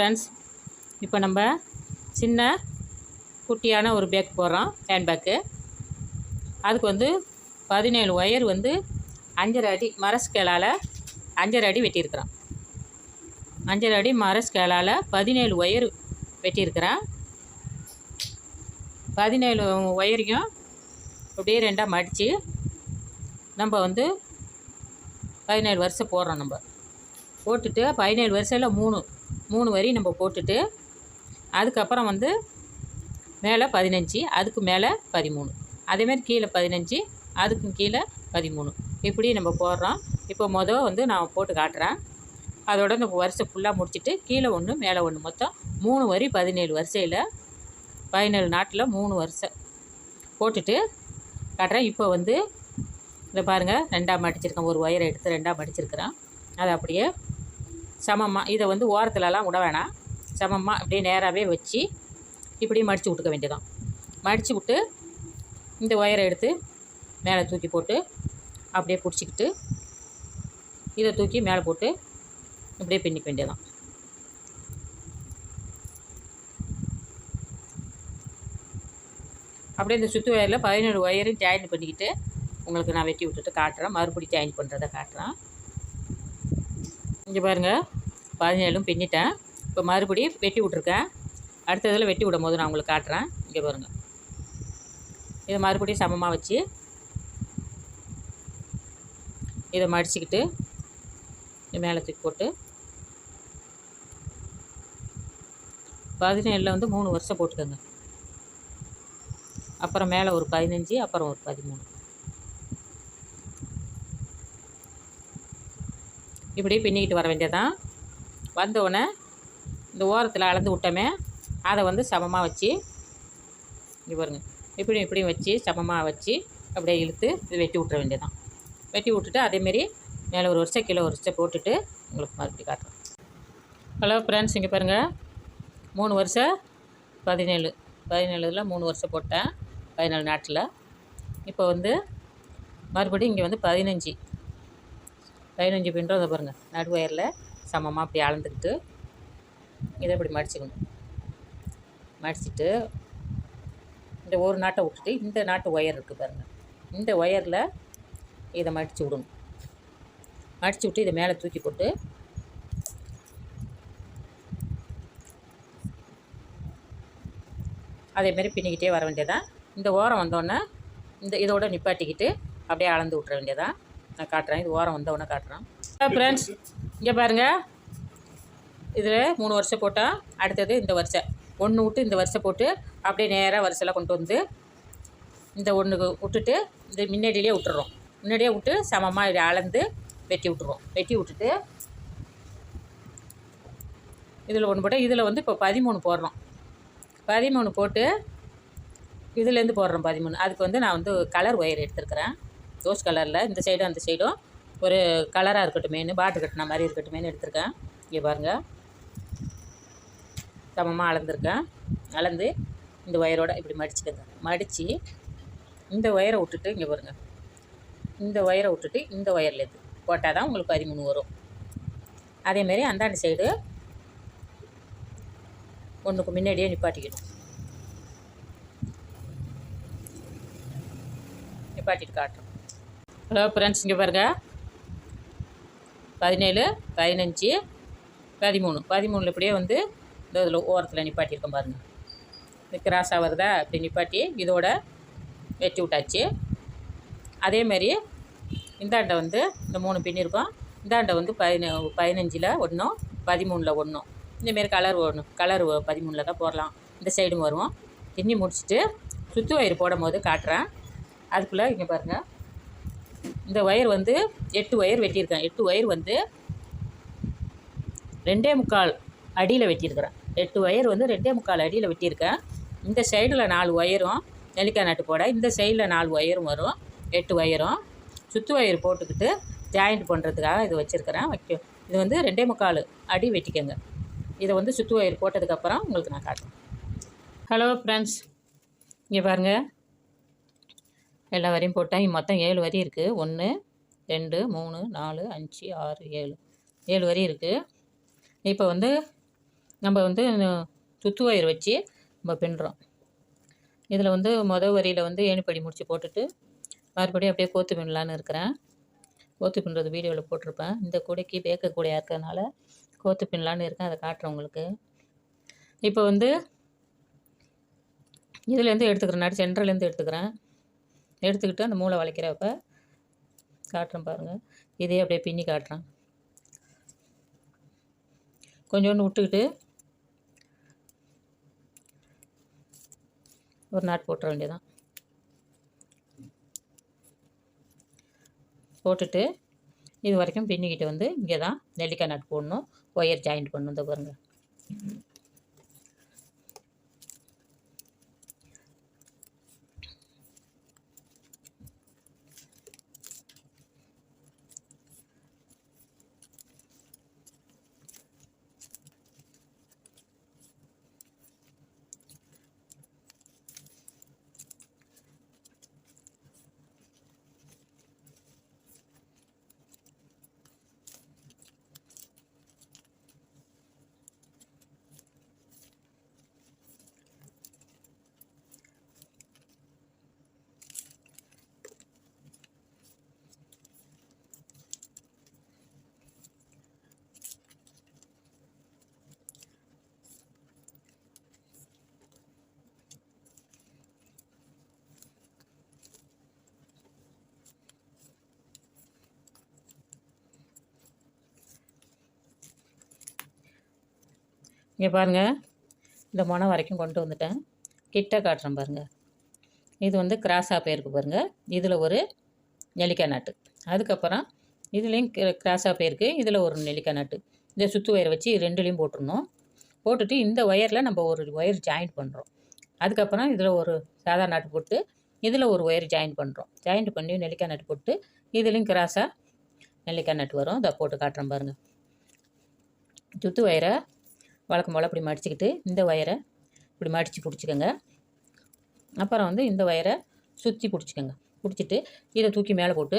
Friends இப்போ நம்ம சின்ன குட்டியான ஒரு பேக் போடுறோம் ஹேண்ட் பேக்கு அதுக்கு வந்து பதினேழு ஒயர் வந்து அஞ்சரை அடி மரஸ்கேலால் அஞ்சரை அடி வெட்டியிருக்கிறோம். அஞ்சரை அடி மரஸ்கேலால் பதினேழு ஒயர் வெட்டியிருக்கிறேன் பதினேழு ஒயரையும் அப்படியே ரெண்டாக மடித்து நம்ம வந்து பதினேழு வருஷம் போடுறோம் நம்ம. போட்டுட்டு பதினேழு வருஷத்தில் மூணு மூணு வரி நம்ம போட்டுட்டு அதுக்கப்புறம் வந்து மேலே பதினஞ்சு அதுக்கு மேலே பதிமூணு. அதேமாரி கீழே பதினஞ்சு அதுக்கும் கீழே பதிமூணு. இப்படி நம்ம போடுறோம். இப்போ மொதல் வந்து நான் போட்டு காட்டுறேன். அதோட இந்த வருஷம் ஃபுல்லாக முடிச்சுட்டு கீழே ஒன்று மேலே ஒன்று மொத்தம் மூணு வரி பதினேழு வரிசையில் பதினேழு நாட்டில் மூணு வருஷம் போட்டுட்டு காட்டுறேன். இப்போ வந்து இதை பாருங்கள் ரெண்டாக மடிச்சிருக்கேன் ஒரு ஒயரை எடுத்து ரெண்டாக மடிச்சிருக்கிறேன் அதை அப்படியே சமமாக இதை வந்து ஓரத்துலலாம் விட வேணாம். சமமாக அப்படியே நேராகவே வச்சு இப்படி மடித்து விட்டுக்க வேண்டியதான் மடித்து விட்டு இந்த ஒயரை எடுத்து மேலே தூக்கி போட்டு அப்படியே பிடிச்சிக்கிட்டு இதை தூக்கி மேலே போட்டு இப்படியே பின்னிக்க வேண்டியதான் அப்படியே இந்த சுற்று ஒயரில் பதினேழு ஒயரையும் ஜாயின் பண்ணிக்கிட்டு உங்களுக்கு நான் வெட்டி விட்டுட்டு காட்டுறேன். மறுபடியும் ஜாயின் பண்ணுறதை காட்டுறேன். இங்கே பாருங்கள் பதினேழும் பின்னிட்டேன். இப்போ மறுபடியும் வெட்டி விட்ருக்கேன் அடுத்த இதில் வெட்டி விடும் போது நான் உங்களுக்கு காட்டுறேன். இங்கே பாருங்கள் இதை மறுபடியும் சமமாக வச்சு இதை மடிச்சுக்கிட்டு மேலே தூக்கி போட்டு பதினேழில் வந்து மூணு வருஷம் போட்டுக்கோங்க. அப்புறம் மேலே ஒரு பதினஞ்சு அப்புறம் ஒரு பதிமூணு. இப்படியே பின்னிக்கிட்டு வர வேண்டியதான் வந்தவுடனே இந்த ஓரத்தில் அளந்து விட்டோமே அதை வந்து சமமாக வச்சு இங்கே பாருங்க இப்படியும் இப்படியும் வச்சு சமமாக வச்சு அப்படியே இழுத்து இது வெட்டி விட்ற வேண்டியதான் வெட்டி விட்டுட்டு அதேமாரி மேலே ஒரு வருஷம் கீழே ஒரு வருஷம் போட்டுட்டு உங்களுக்கு மறுபடி காட்டுறேன் ஹலோ ஃப்ரெண்ட்ஸ் இங்கே பாருங்கள் மூணு வருஷம் பதினேழு. பதினேழுல மூணு வருஷம் போட்டேன் பதினேழு நாட்டில். இப்போ வந்து மறுபடியும் இங்கே வந்து பதினஞ்சு. பதினஞ்சு பின்னும் அதை பாருங்கள் நடுவயரில். சமமாக அப்படி அளந்துக்கிட்டு இதை இப்படி மடிச்சுக்கணும். மடிச்சுட்டு இந்த ஒரு நாட்டை விட்டுட்டு இந்த நாட்டு ஒயர் இருக்குது பாருங்கள் இந்த ஒயரில் இதை மடித்து விடணும். மடித்து விட்டு இதை மேலே தூக்கி போட்டு அதேமாரி பின்னிக்கிட்டே வர வேண்டியதான் இந்த ஓரம் வந்தோடனே இந்த இதோட நிப்பாட்டிக்கிட்டு அப்படியே அளந்து விட்ற வேண்டியதான் நான் காட்டுறேன். இது ஓரம் வந்தோடனே காட்டுறேன். ஃப்ரெண்ட்ஸ் இங்கே பாருங்கள் இதில் மூணு வருஷம் போட்டால் அடுத்தது இந்த வருஷம் ஒன்று விட்டு இந்த வருஷம் போட்டு அப்படியே நேராக வரிசையில் கொண்டு வந்து இந்த ஒன்று விட்டுட்டு இந்த முன்னாடியிலே விட்டுறோம். முன்னாடியே விட்டு சமமாக இதை அளந்து வெட்டி விட்டுருவோம் வெட்டி விட்டுட்டு இதில் ஒன்று போட்டால் இதில் வந்து இப்போ பதிமூணு போடுறோம். பதிமூணு போட்டு இதுலேருந்து போடுறோம் பதிமூணு. அதுக்கு வந்து நான் வந்து கலர் ஒயர் எடுத்துருக்கிறேன். ரோஸ் கலரில் இந்த சைடும் அந்த சைடும் ஒரு கலராக இருக்கட்டுமேனு பாட்டு கட்டின மாதிரி இருக்கட்டுமேனு எடுத்திருக்கேன். இங்கே பாருங்கள் சமமாக அளந்துருக்கேன். அளந்து இந்த ஒயரோட இப்படி மடிச்சுக்கோங்க. மடித்து இந்த ஒயரை விட்டுட்டு இங்கே பாருங்கள் இந்த ஒயரை விட்டுட்டு இந்த ஒயர்லேருந்து போட்டால் தான் உங்களுக்கு பதிமூணு வரும். அதேமாரி அந்தாண்ட சைடு ஒன்றுக்கு முன்னாடியே நிப்பாட்டிக்கணும். நிப்பாட்டிட்டு காட்டுறோம். ஹலோ ஃப்ரெண்ட்ஸ் இங்கே பாருங்கள் பதினேழு பதினஞ்சு பதிமூணு. பதிமூணில் இப்படியே வந்து இந்த இதில் ஓரத்தில் நிப்பாட்டியிருக்கோம் பாருங்கள் இது கிராஸாக வருதா அப்படி நிப்பாட்டி இதோட வெட்டி விட்டாச்சு. அதேமாரி இந்தாண்டை வந்து இந்த மூணு பின் இருக்கும். இந்தாண்டை வந்து பதின பதினஞ்சில் ஒன்றும் பதிமூணில் ஒன்றும் இந்தமாரி கலர் ஒன்று கலர் பதிமூணில் தான் போடலாம். இந்த சைடும் வருவோம். பின்னி முடிச்சுட்டு சுற்று வயிறு போடும் போது காட்டுறேன். அதுக்குள்ளே இங்கே பாருங்கள் இந்த ஒயர் வந்து எட்டு ஒயர் வெட்டியிருக்கேன். எட்டு ஒயர் வந்து ரெண்டே முக்கால் அடியில் வெட்டியிருக்கிறேன். எட்டு ஒயர் வந்து ரெண்டே முக்கால் அடியில் வெட்டியிருக்கேன். இந்த சைடில் நாலு ஒயரும் நெல்லிக்காய் நட்டு போட இந்த சைடில் நாலு ஒயரும் வரும். எட்டு ஒயரும் சுற்று ஒயர் போட்டுக்கிட்டு ஜாயிண்ட் பண்ணுறதுக்காக இது வச்சுருக்கிறேன். வைக்க இது வந்து ரெண்டே முக்கால் அடி வெட்டிக்கோங்க. இதை வந்து சுற்று ஒயர் போட்டதுக்கப்புறம் உங்களுக்கு நான் காட்டுறேன். ஹலோ ஃப்ரெண்ட்ஸ் இங்கே பாருங்கள் எல்லா வரையும் போட்டேன் மொத்தம் ஏழு வரி இருக்குது ஒன்று ரெண்டு மூணு நாலு அஞ்சு ஆறு ஏழு. ஏழு வரி இருக்குது இப்போ வந்து நம்ம வந்து சுத்து வயிறு வச்சு நம்ம பின்னுறோம். இதில் வந்து மொதல் வரியில் வந்து ஏணிப்படி முடிச்சு போட்டுட்டு மறுபடியும் அப்படியே கோத்து பின்னலான்னு இருக்கிறேன். கோத்து பின்னுறது வீடியோவில் போட்டிருப்பேன். இந்த கூடைக்கு பேக்க கூடையாக இருக்கிறதுனால கோத்து பின்னலான்னு இருக்கேன். அதை காட்டுறேன் உங்களுக்கு. இப்போ வந்து இதுலேருந்து எடுத்துக்கிறேன். நான் சென்ட்ரலேருந்து எடுத்துக்கிறேன். எடுத்துக்கிட்டு அந்த மூளை வளைக்கிறப்ப காட்டுறேன் பாருங்கள் இதே அப்படியே பின்னி காட்டுறேன். கொஞ்சோண்டு விட்டுக்கிட்டு ஒரு நாட் போட்டுற வேண்டியதான் போட்டுட்டு இது வரைக்கும் பின்னிக்கிட்டு வந்து இங்கே தான் நெல்லிக்காய் நாட் போடணும். ஒயர் ஜாயிண்ட் பண்ணணும் இந்த பாருங்கள் இங்கே பாருங்கள் இந்த முனை வரைக்கும் கொண்டு வந்துட்டேன். கிட்ட காட்டுறேன் பாருங்கள் இது வந்து கிராஸாக போயிருக்கு பாருங்கள் இதில் ஒரு நெல்லிக்காய் நாட்டு. அதுக்கப்புறம் இதுலேயும் கிராஸாக போயிருக்கு. இதில் ஒரு நெல்லிக்காய் நாட்டு. இந்த சுற்று ஒயரை வச்சு ரெண்டுலேயும் போட்டுருணும் போட்டுட்டு இந்த ஒயரில் நம்ம ஒரு ஒயர் ஜாயிண்ட் பண்ணுறோம் அதுக்கப்புறம் இதில் ஒரு சாதா நாட்டு போட்டு இதில் ஒரு ஒயர் ஜாயின் பண்ணுறோம் ஜாயிண்ட் பண்ணி நெல்லிக்காய் நட்டு போட்டு இதுலேயும் கிராஸாக நெல்லிக்காய் நட்டு வரும். இதை போட்டு காட்டுறேன் பாருங்கள் சுற்று ஒயரை வழக்கம் போல் இப்படி மடிச்சுக்கிட்டு இந்த ஒயரை இப்படி மடித்து பிடிச்சிக்கோங்க. அப்புறம் வந்து இந்த ஒயரை சுற்றி பிடிச்சிக்கோங்க. பிடிச்சிட்டு இதை தூக்கி மேலே போட்டு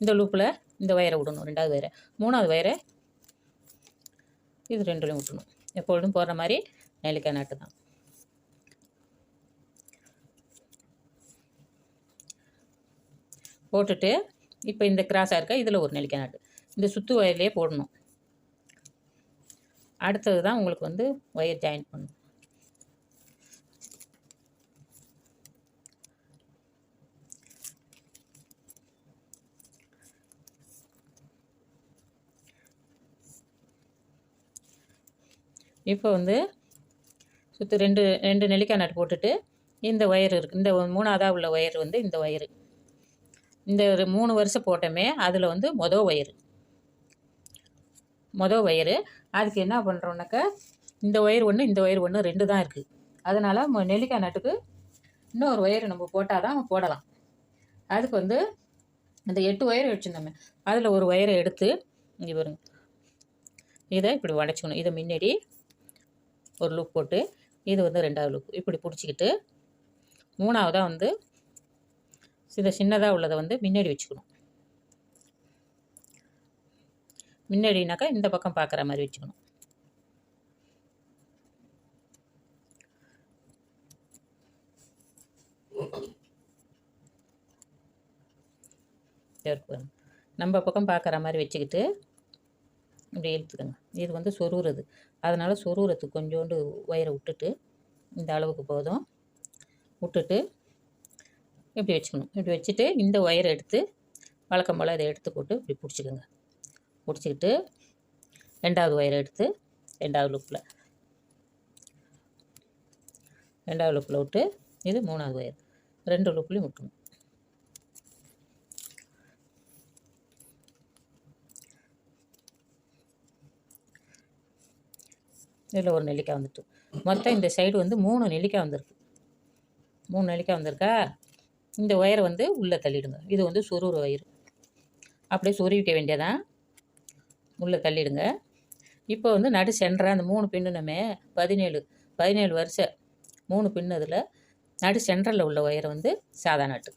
இந்த லூப்பில் இந்த ஒயரை விடணும் ரெண்டாவது ஒயரை மூணாவது ஒயரை இது ரெண்டுலையும் விட்டணும். எப்பொழுதும் போடுற மாதிரி நெல்லிக்காய் நாட்டு தான். போட்டுட்டு இப்போ இந்த கிராஸாக இருக்க இதில் ஒரு நெல்லிக்காய் நாட்டு. இந்த சுற்று ஒயர்லேயே போடணும். அடுத்தது தான் உங்களுக்கு வந்து ஒயர் ஜாயின் பண்ணும். இப்போ வந்து சுற்று ரெண்டு ரெண்டு நெல்லிக்காய் நட்டு போட்டுட்டு இந்த ஒயர் இருக்குது இந்த மூணாவதாக உள்ள ஒயர் வந்து இந்த ஒயரு இந்த ஒரு மூணு வருஷம் போட்டோமே அதில் வந்து மொதல் ஒயரு மொதல் ஒயரு. அதுக்கு என்ன பண்ணுறோன்னாக்க இந்த ஒயர் ஒன்று இந்த ஒயர் ஒன்று ரெண்டு தான் இருக்குது அதனால் நெல்லிக்காய் நட்டுக்கு இன்னொரு ஒயர் நம்ம போட்டால் தான் போடலாம். அதுக்கு வந்து இந்த எட்டு ஒயர் வச்சுருந்தோமே அதில் ஒரு ஒயரை எடுத்து இங்கே பாருங்க. இதை இப்படி உடச்சிக்கணும் இதை முன்னாடி ஒரு லூப் போட்டு இது வந்து ரெண்டாவது லூப். இப்படி பிடிச்சிக்கிட்டு மூணாவதாக வந்து இதை சின்னதாக உள்ளதை வந்து முன்னாடி வச்சுக்கணும். முன்னாடினாக்கா இந்த பக்கம் பார்க்குற மாதிரி வச்சுக்கணும். நம்ம பக்கம் பார்க்குற மாதிரி வச்சுக்கிட்டு இப்படி இழுத்துக்கோங்க இது வந்து சொருகிறது. அதனால் சொருகிறதுக்கு கொஞ்சோண்டு ஒயரை விட்டுட்டு இந்த அளவுக்கு போதும். விட்டுட்டு இப்படி வச்சுக்கணும். இப்படி வச்சுட்டு இந்த ஒயரை எடுத்து வழக்கம் போல் இதை எடுத்து போட்டு இப்படி பிடிச்சிக்கோங்க. முடிச்சுக்கிட்டு ரெண்டாவது ஒயரை எடுத்து ரெண்டாவது லுப்பில் ரெண்டாவது லுப்பில் விட்டு இது மூணாவது ஒயர் ரெண்டு லுப்லேயும் விட்டுணும் இதில் ஒரு நெல்லிக்காய் வந்துட்டு. மொத்தம் இந்த சைடு வந்து மூணு நெல்லிக்காய் வந்திருக்கு. மூணு நெல்லிக்காய் வந்திருக்கா? இந்த ஒயரை வந்து உள்ளே தள்ளிடுங்க. இது வந்து சொருகிற ஒயர் அப்படியே சொருவிக்க வேண்டியதான் உள்ளே தள்ளிடுங்க. இப்போ வந்து நடு சென்டராக அந்த மூணு பின்னுனமே பதினேழு பதினேழு வருஷம் மூணு பின்னதில் நடு சென்டரில் உள்ள ஒயரை வந்து சாதா நாட்டு.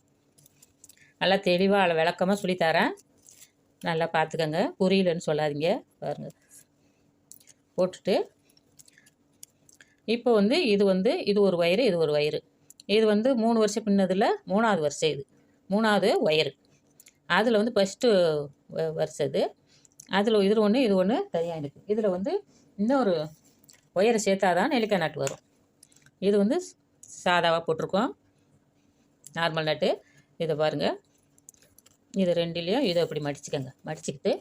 நல்லா தெளிவாக விளக்கமாக சொல்லித்தரேன். நல்லா பார்த்துக்கோங்க. புரியலன்னு சொல்லாதீங்க. பாருங்கள் போட்டுட்டு இப்போ வந்து இது வந்து இது ஒரு வயிறு இது ஒரு வயிறு இது வந்து மூணு வருஷம் பின்னதில் மூணாவது வருஷம் இது. மூணாவது ஒயரு. அதில் வந்து ஃபஸ்ட்டு வருஷம் இது. அதில் இது ஒன்று இது ஒன்று தனியாக இருக்குது இதில் வந்து இன்னொரு ஒயரை சேர்த்தா தான் நெல்லிக்காய் நட்டு வரும். இது வந்து சாதாவாக போட்டிருக்கோம். நார்மல் நட்டு. இதை பாருங்கள் இது ரெண்டுலேயும் இதை இப்படி மடிச்சுக்கோங்க. மடிச்சுக்கிட்டு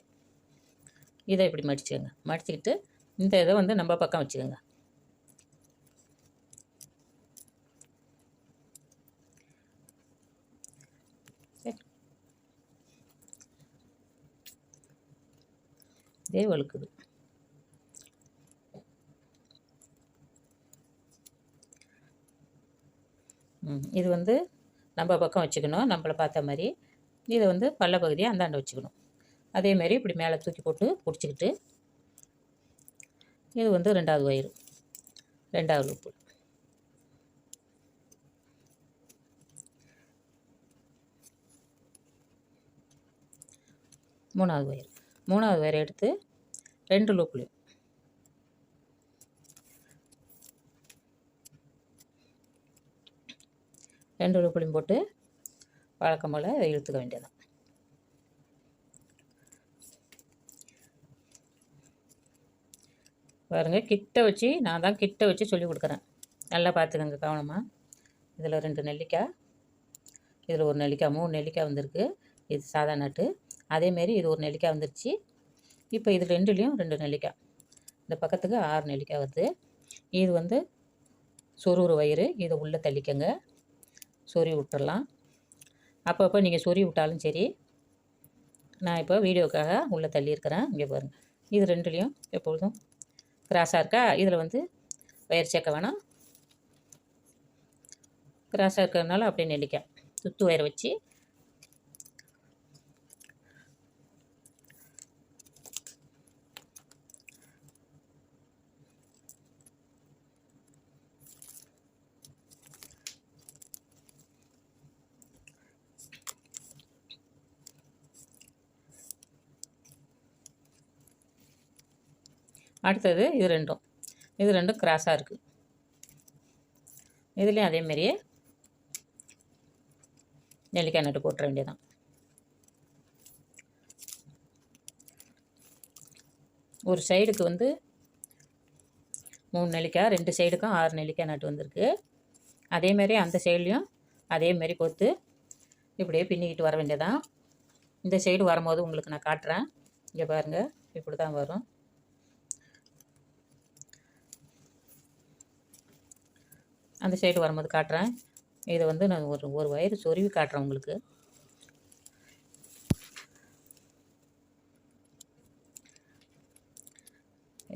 இதை இப்படி மடிச்சுக்கோங்க. மடிச்சுக்கிட்டு இந்த இதை வந்து நம்ம பக்கம் வச்சுக்கோங்க. இதே வழுக்குது. இது வந்து நம்ம பக்கம் வச்சுக்கணும் நம்மளை பார்த்த மாதிரி. இதை வந்து பல்ல பகுதியை அந்தாண்ட வச்சுக்கணும். அதேமாரி இப்படி மேலே தூக்கி போட்டு பிடிச்சிக்கிட்டு இது வந்து ரெண்டாவது வயிறு ரெண்டாவது லூப்பு மூணாவது வயிறு. மூணாவது வயிறு எடுத்து ரெண்டு லூப்லையும் ரெண்டு லூப்லையும் போட்டு வழக்கம் போல் இழுத்துக்க வேண்டியதான் பாருங்க கிட்ட வச்சு நான் தான் கிட்ட வச்சு சொல்லி கொடுக்குறேன். நல்லா பார்த்துக்கங்க கவனமாக இதில் ரெண்டு நெல்லிக்காய் இதில் ஒரு நெல்லிக்காய் மூணு நெல்லிக்காய் வந்திருக்கு. இது சாதா நட்டு. அதேமாரி இது ஒரு நெல்லிக்காய் வந்துருச்சு. இப்போ இது ரெண்டுலேயும் ரெண்டு நெல்லிக்காய். இந்த பக்கத்துக்கு ஆறு நெல்லிக்காய் வருது. இது வந்து சொருவுறு வயிறு இதை உள்ளே தள்ளிக்கங்க. சொறி விட்டுறலாம். அப்பப்போ நீங்கள் சொறி விட்டாலும் சரி நான் இப்போ வீடியோக்காக உள்ளே தள்ளியிருக்கிறேன். இங்கே பாருங்கள் இது ரெண்டுலேயும் எப்பொழுதும் கிராஸாக இருக்கா? இதில் வந்து வயர் சேர்க்க வேணாம். கிராஸாக இருக்கிறதுனால அப்படியே நெல்லிக்காய். சுத்து வயரை வச்சு அடுத்தது இது ரெண்டும். இது ரெண்டும் கிராஸாக இருக்குது இதுலேயும் அதேமாரியே நெல்லிக்காய் நட்டு போட்டுற வேண்டியதான் ஒரு சைடுக்கு வந்து மூணு நெல்லிக்காய் ரெண்டு சைடுக்கும் ஆறு நெல்லிக்காய் நட்டு வந்திருக்கு. அதேமாரி அந்த சைட்லேயும் அதேமாரி கொத்து இப்படியே பின்னிக்கிட்டு வர வேண்டியதான் இந்த சைடு வரும்போது உங்களுக்கு நான் காட்டுறேன். இங்கே பாருங்கள் இப்படி தான் வரும். அந்த சைடு வரும்போது காட்டுறேன். இதை வந்து நான் ஒரு ஒரு வயிறு சொருவி காட்டுறேன் உங்களுக்கு.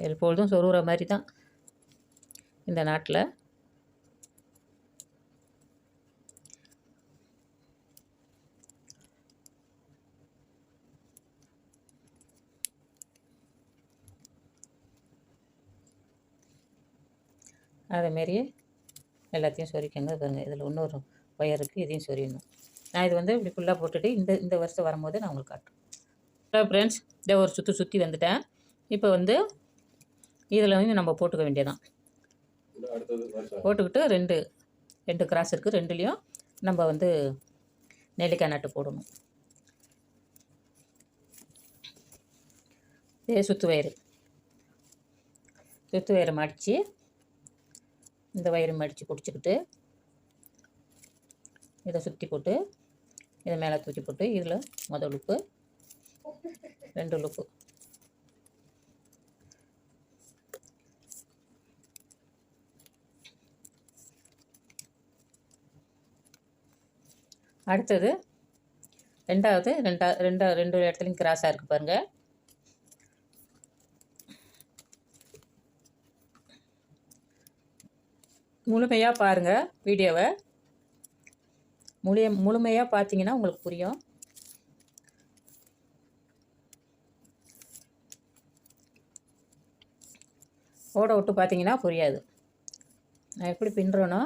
எப்பொழுதும் சொருகிற மாதிரி தான் இந்த நாட்டில். அதேமாரியே எல்லாத்தையும் சொரிக்கங்க பாருங்க இதில் இன்னொரு ஒயர் இருக்குது இதையும் சொரியணும் நான் இது வந்து இப்படி ஃபுல்லாக போட்டுட்டு இந்த இந்த வருஷம் வரும்போது நான் உங்களுக்கு காட்டுறேன். ஹலோ ஃப்ரெண்ட்ஸ் இதை ஒரு சுற்றி சுற்றி வந்துட்டேன். இப்போ வந்து இதில் வந்து நம்ம போட்டுக்க வேண்டியதான் போட்டுக்கிட்டு ரெண்டு ரெண்டு கிராஸ் இருக்குது ரெண்டுலேயும் நம்ம வந்து நெல்லிக்காய் நட்டு போடணும். இதே சுற்று வயிறு சுற்று வயிறு மடித்து இந்த வயிறு மடித்து பிடிச்சிக்கிட்டு இதை சுற்றி போட்டு இதை மேலே தூக்கி போட்டு இதில் மொதல் உப்பு ரெண்டு உப்பு. அடுத்தது ரெண்டாவது ரெண்டா ரெண்டா ரெண்டு இடத்துலையும் கிராஸாக இருக்குது பாருங்கள் முழுமையாக பாருங்கள் வீடியோவை. முழு முழுமையாக பார்த்தீங்கன்னா உங்களுக்கு புரியும். ஓட விட்டு பார்த்தீங்கன்னா புரியாது. நான் எப்படி பின்னுறேனோ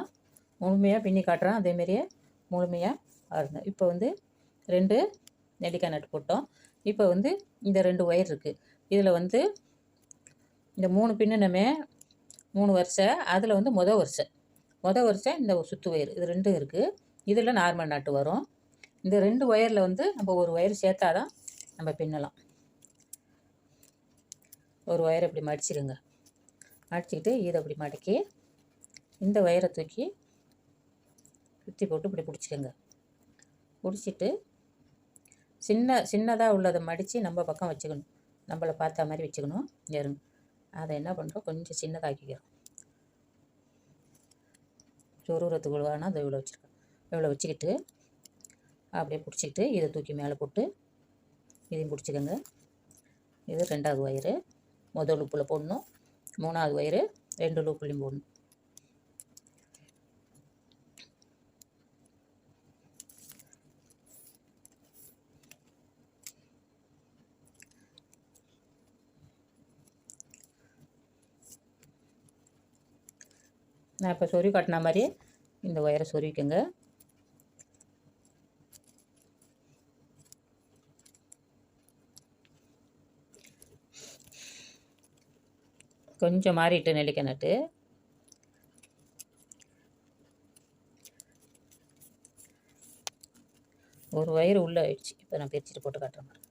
முழுமையாக பின்னி காட்டுறேன். அதேமாரியே முழுமையாக பாருங்க. இப்போ வந்து ரெண்டு நெல்லிக்காய் நட்டு போட்டோம். இப்போ வந்து இந்த ரெண்டு ஒயர் இருக்குது இதில் வந்து இந்த மூணு பின்னுனமே மூணு வருஷம் அதில் வந்து மொதல் வருஷம் மொதல் வருஷம் இந்த சுத்து ஒயர் இது ரெண்டும் இருக்குது இதில் நார்மல் நாட்டு வரும். இந்த ரெண்டு ஒயரில் வந்து நம்ம ஒரு ஒயர் சேர்த்தா தான் நம்ம பின்னலாம். ஒரு ஒயரை இப்படி மடிச்சிடுங்க மடிச்சுக்கிட்டு இதை இப்படி மடக்கி இந்த ஒயரை தூக்கி சுற்றி போட்டு இப்படி பிடிச்சிக்கோங்க. பிடிச்சிட்டு சின்ன சின்னதாக உள்ளதை மடித்து நம்ம பக்கம் வச்சுக்கணும். நம்மளை பார்த்த மாதிரி வச்சுக்கணும். இருங்க. அதை என்ன பண்ணுறோம்? கொஞ்சம் சின்னதாக்கிக்கிறோம். சொருகிறதுக்கு வேணால் அதை இவ்வளோ வச்சுருக்கேன் இவ்வளோ வச்சுக்கிட்டு அப்படியே பிடிச்சிக்கிட்டு இதை தூக்கி மேலே போட்டு இதையும் பிடிச்சிக்கோங்க. இது ரெண்டாவது ஒயரு முதல் லூப்பில் போடணும். மூணாவது ஒயரு ரெண்டு லூப்புலையும் போடணும். நான் இப்போ சொருவி காட்டின மாதிரி இந்த ஒயரை சொருவிக்கோங்க கொஞ்சம் மாறிட்டு நெல்லிக்காய் நட்டு. ஒரு வயிறு உள்ளே ஆயிடுச்சு. இப்போ நான் பிரிச்சுட்டு போட்டு காட்டுறேன் மாதிரி.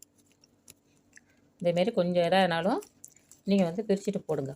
இதேமாரி கொஞ்சம் இதாகனாலும் நீங்கள் வந்து பிரிச்சுட்டு போடுங்க.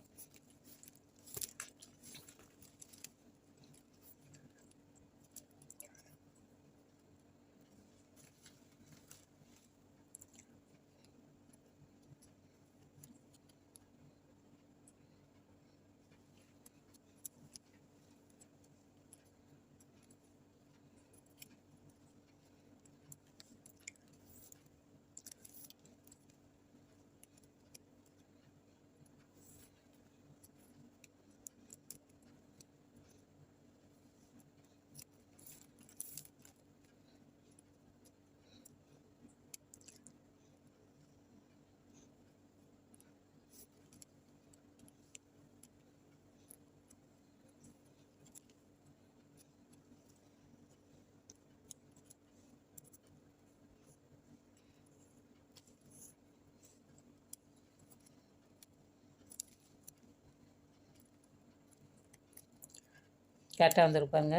கரெக்டாக வந்துருப்பாங்க.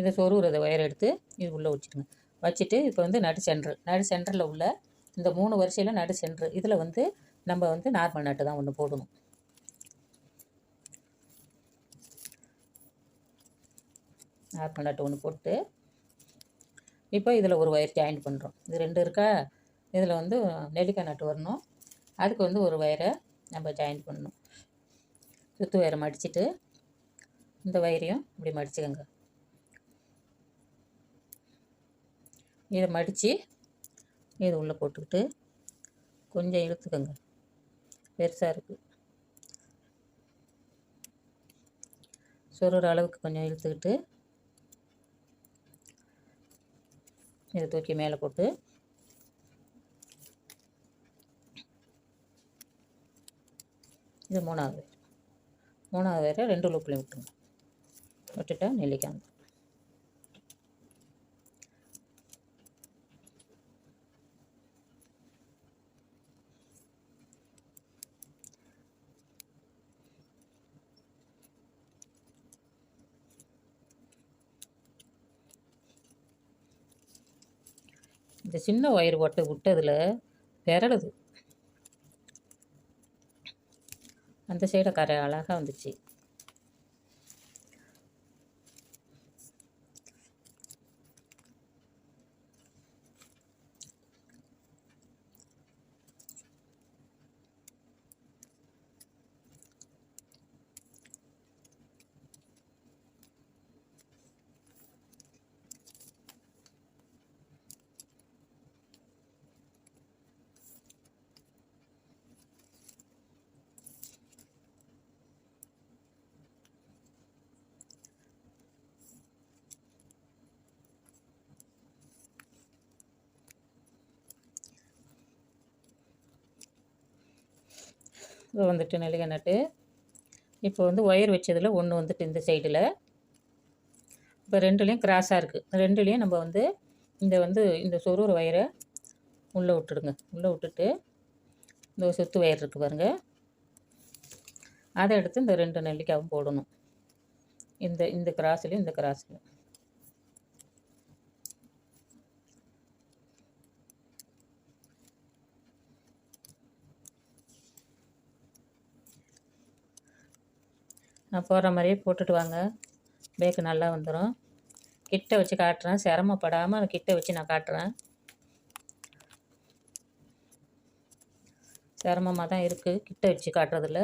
இந்த சொருகிறத ஒயர் எடுத்து இது உள்ளே வச்சுடுங்க. வச்சுட்டு இப்போ வந்து நடு சென்ட்ரு நடு சென்டரில் உள்ள இந்த மூணு வரிசையில் நடு சென்ட்ரு இதில் வந்து நம்ம வந்து நார்மல் நட்டு தான் ஒன்று போடணும். நார்மல் நட்டு ஒன்று போட்டு இப்போ இதில் ஒரு ஒயர் ஜாயின் பண்ணுறோம் இது ரெண்டு இருக்கா? இதில் வந்து நெல்லிக்காய் நட்டு வரணும். அதுக்கு வந்து ஒரு ஒயரை நம்ம ஜாயின் பண்ணணும். சுற்று ஒயரை மடிச்சுட்டு இந்த வயரையும் இப்படி மடிச்சுக்கோங்க. இதை மடித்து இது உள்ளே போட்டுக்கிட்டு கொஞ்சம் இழுத்துக்கோங்க. பெருசாக இருக்குது சொருகிற அளவுக்கு கொஞ்சம் இழுத்துக்கிட்டு இதை தூக்கி மேலே போட்டு இது மூணாவது மூணாவது வேறு ரெண்டு லூப்லையும் விட்டுருங்க. விட்டுட்டு நெல்லிக்காய் இந்த சின்ன ஒயர் போட்டு விட்டதில் விரலுது அந்த சைடை கரை அழகாக வந்துச்சு. வந்துட்டு நெல்லிக்காய் நட்டு. இப்போ வந்து ஒயர் வச்சதில் ஒன்று வந்துட்டு இந்த சைடில் இப்போ ரெண்டுலேயும் கிராஸாக இருக்குது ரெண்டுலேயும் நம்ம வந்து இந்த வந்து இந்த சொருகிற ஒயரை உள்ளே விட்டுடுங்க. உள்ளே விட்டுட்டு இந்த சுத்து ஒயர் இருக்குது பாருங்கள் அதை எடுத்து இந்த ரெண்டு நெல்லிக்காவும் போடணும். இந்த இந்த கிராஸ்லேயும் இந்த கிராஸ்லையும் நான் போடுற மாதிரியே போட்டுட்டு வாங்க. பேக்கு நல்லா வந்துடும் கிட்ட வச்சு காட்டுறேன். சிரமப்படாமல் கிட்ட வச்சு நான் காட்டுறேன். சிரமமாக தான் இருக்குது கிட்ட வச்சு காட்டுறதில்ல.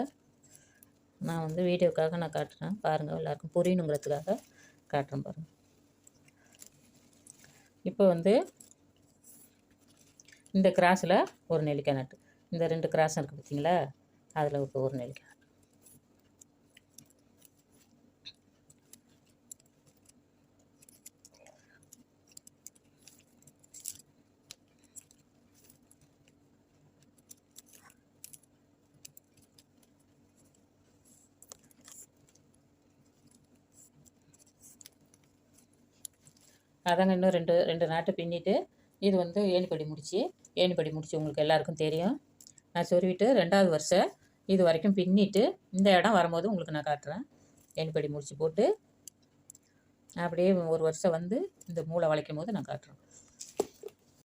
நான் வந்து வீடியோக்காக நான் காட்டுறேன். பாருங்கள் எல்லாருக்கும் புரியணுங்கிறதுக்காக காட்டுறேன் பாருங்கள் இப்போ வந்து இந்த கிராஸில் ஒரு நெல்லிக்காய் நட்டு. இந்த ரெண்டு கிராஸ் இருக்குது பார்த்தீங்களா அதில் இப்போ ஒரு நெல்லிக்காய் அதாங்க இன்னும் ரெண்டு ரெண்டு நாட்டு பின்னிட்டு இது வந்து ஏணிப்படி முடிச்சு ஏணிப்படி முடிச்சு உங்களுக்கு எல்லாருக்கும் தெரியும். நான் சொருவிட்டு ரெண்டாவது வருஷம் இது வரைக்கும் பின்னிட்டு இந்த இடம் வரும்போது உங்களுக்கு நான் காட்டுறேன். ஏணிப்படி முடிச்சு போட்டு அப்படியே ஒரு வருஷம் வந்து இந்த மூளை வளைக்கும் போது நான் காட்டுறேன்.